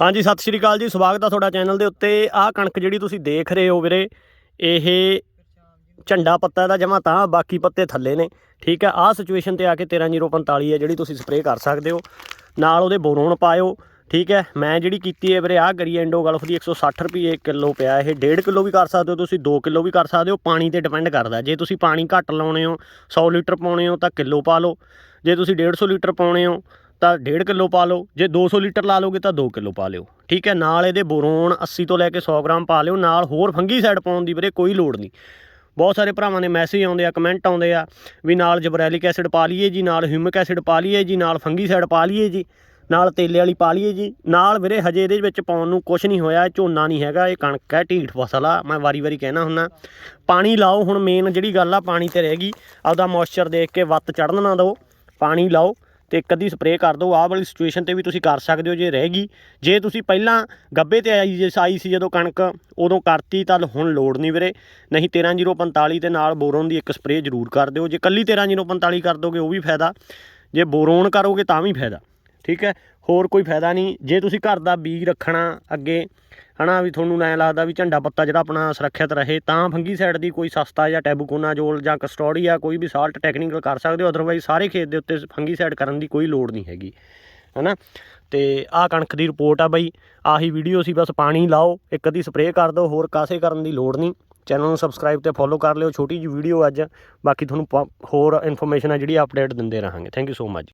ਹਾਂਜੀ, ਸਤਿ ਸ਼੍ਰੀ ਅਕਾਲ ਜੀ, ਸਵਾਗਤ ਆ ਤੁਹਾਡਾ ਚੈਨਲ ਦੇ ਉੱਤੇ। ਆਹ ਕਣਕ ਜਿਹੜੀ ਤੁਸੀਂ ਦੇਖ ਰਹੇ ਹੋ ਵੀਰੇ, ਇਹ ਝੰਡਾ ਪੱਤਾ ਦਾ ਜਮਾ ਤਾਂ ਬਾਕੀ ਪੱਤੇ ਥੱਲੇ ਨੇ, ਠੀਕ ਹੈ ਆਹ ਸਿਚੁਏਸ਼ਨ ਤੇ ਆ ਕੇ 13045 ਹੈ ਜਿਹੜੀ ਤੁਸੀਂ ਸਪਰੇਅ ਕਰ ਸਕਦੇ ਹੋ। ਨਾਲ ਉਹਦੇ ਬੋਰੋਨ ਪਾਇਓ, ਠੀਕ ਹੈ ਮੈਂ ਜਿਹੜੀ ਕੀਤੀ ਹੈ ਵੀਰੇ, ਆਹ ਕਰੀ ਐਂਡੋ ਗਲਫ ਦੀ 160 ਰੁਪਏ ਕਿਲੋ ਪਿਆ ਇਹ। 1.5 ਕਿਲੋ ਵੀ ਕਰ ਸਕਦੇ ਹੋ ਤੁਸੀਂ 2 ਕਿਲੋ ਵੀ ਕਰ ਸਕਦੇ ਹੋ, ਪਾਣੀ ਤੇ ਡਿਪੈਂਡ ਕਰਦਾ। ਜੇ ਤੁਸੀਂ ਪਾਣੀ ਘੱਟ ਲਾਉਣੇ ਹੋ 100 ਲੀਟਰ ਪਾਉਣੇ ਹੋ ਤਾਂ ਕਿਲੋ ਪਾ ਲਓ। ਜੇ ਤੁਸੀਂ 150 ਲੀਟਰ ਪਾਉਣੇ ਹੋ ਤਾਂ 1.5 ਕਿਲੋ ਪਾ ਲਓ, ਜੇ 200 ਲੀਟਰ ਲਾ ਲੋਗੇ ਤਾਂ 2 ਕਿਲੋ ਪਾ ਲਿਓ। ਠੀਕ ਹੈ, ਨਾਲ ਇਹਦੇ ਬੋਰੋਨ 80 ਤੋਂ ਲੈ ਕੇ 100 ਗ੍ਰਾਮ ਪਾ ਲਿਓ, ਨਾਲ ਹੋਰ ਫੰਗੀ ਸਾਈਡ ਪਾਉਣ ਦੀ ਵੀਰੇ ਕੋਈ ਲੋੜ ਨਹੀਂ। ਬਹੁਤ ਸਾਰੇ ਭਰਾਵਾਂ ਦੇ ਮੈਸੇਜ ਆਉਂਦੇ ਆ, ਕਮੈਂਟ ਆਉਂਦੇ ਆ ਵੀ ਨਾਲ ਜਬਰੈਲਿਕ ਐਸਿਡ ਪਾ ਲਈਏ ਜੀ, ਨਾਲ ਹਿਊਮਿਕ ਐਸਿਡ ਪਾ ਲਈਏ ਜੀ, ਨਾਲ ਫੰਗੀ ਸਾਈਡ ਪਾ ਲਈਏ ਜੀ, ਨਾਲ ਤੇਲੇ ਵਾਲੀ ਪਾ ਲਈਏ ਜੀ। ਨਾਲ ਵੀਰੇ ਹਜੇ ਇਹਦੇ ਵਿੱਚ ਪਾਉਣ ਨੂੰ ਕੁਝ ਨਹੀਂ ਹੋਇਆ, ਇਹ ਝੋਨਾ ਨਹੀਂ ਹੈਗਾ, ਇਹ ਕਣਕ ਹੈ, ਢੀਠ ਫਸਲ ਆ, ਮੈਂ ਵਾਰੀ-ਵਾਰੀ ਕਹਿਣਾ ਹੁੰਨਾ ਪਾਣੀ ਲਾਓ ਹੁਣ ਮੇਨ ਜਿਹੜੀ ਗੱਲ ਆ, ਪਾਣੀ ਤੇ ਰਹਿ ਗਈ। ਆਪਦਾ ਮੋਇਸਚਰ ਦੇਖ ਕੇ ਵੱਤ ਚੜਨ ਨਾ ਦਿਓ, ਪਾਣੀ ਲਾਓ। ਤੇ ਇੱਕ ਅੱਧੀ ਸਪਰੇਅ ਕਰ ਦਿਓ, ਆਹ ਵਾਲੀ ਸਿਚੁਏਸ਼ਨ ਤੇ ਵੀ ਤੁਸੀਂ ਕਰ ਸਕਦੇ ਹੋ, ਜੇ ਰਹਿ ਗਈ ਜੇ ਤੁਸੀਂ ਪਹਿਲਾਂ ਗੱਬੇ ਤੇ ਆਈ ਜੇ, ਆਈ ਸੀ ਜਦੋਂ ਕਣਕ ਉਦੋਂ ਕਰਤੀ, ਤਾਂ ਹੁਣ ਲੋੜ ਨਹੀਂ ਵੀਰੇ। ਨਹੀਂ 13045 ਦੇ ਨਾਲ ਬੋਰੋਨ ਦੀ ਇੱਕ ਸਪਰੇਅ ਜ਼ਰੂਰ ਕਰ ਦਿਓ। ਜੇ ਕੱਲੀ 13045 ਕਰ ਦੋਗੇ, ਉਹ ਵੀ ਫਾਇਦਾ। ਜੇ ਬੋਰੋਨ ਕਰੋਗੇ, ਤਾਂ ਵੀ ਫਾਇਦਾ। ਠੀਕ ਹੈ? ਹੋਰ ਕੋਈ ਫਾਇਦਾ ਨਹੀਂ। ਜੇ ਤੁਸੀਂ ਘਰ ਦਾ ਬੀਜ ਰੱਖਣਾ ਅੱਗੇ, ਹਨਾ, ਵੀ ਤੁਹਾਨੂੰ ਐਂ ਲੱਗਦਾ ਵੀ ਝੰਡਾ ਪੱਤਾ ਜਿਹੜਾ ਆਪਣਾ ਸੁਰੱਖਿਅਤ ਰਹੇ, ਤਾਂ ਫੰਗੀ ਸਾਈਡ ਦੀ ਕੋਈ ਸਸਤਾ ਜਾਂ ਟੈਬੂਕੋਨਾਜੋਲ ਜਾਂ ਕਸਟੋਡੀਆ ਕੋਈ ਵੀ ਸਾਲਟ ਟੈਕਨੀਕਲ ਕਰ ਸਕਦੇ ਹੋ। ਅਦਰਵਾਈਜ਼ ਸਾਰੇ ਖੇਤ ਦੇ ਉੱਤੇ ਫੰਗੀ ਸਾਈਡ ਕਰਨ ਦੀ ਕੋਈ ਲੋੜ ਨਹੀਂ ਹੈਗੀ, ਹਨਾ? ਤੇ ਆਹ ਕਣਕ ਦੀ ਰਿਪੋਰਟ ਆ ਬਾਈ। ਆਹੀ ਵੀਡੀਓ ਸੀ, ਬਸ ਪਾਣੀ ਲਾਓ, ਇੱਕ ਅੱਧੀ ਸਪਰੇਅ ਕਰ ਦਿਓ, ਹੋਰ ਕਾਸੇ ਕਰਨ ਦੀ ਲੋੜ ਨਹੀਂ। ਚੈਨਲ ਨੂੰ ਸਬਸਕ੍ਰਾਈਬ ਤੇ ਫੋਲੋ ਕਰ ਲਿਓ, ਛੋਟੀ ਜਿਹੀ ਵੀਡੀਓ ਅੱਜ। ਬਾਕੀ ਤੁਹਾਨੂੰ ਪ- ਹੋਰ ਇਨਫੋਰਮੇਸ਼ਨ ਆ ਜਿਹੜੀ ਅਪਡੇਟ ਦਿੰਦੇ ਰਹਾਂਗੇ। Thank you so much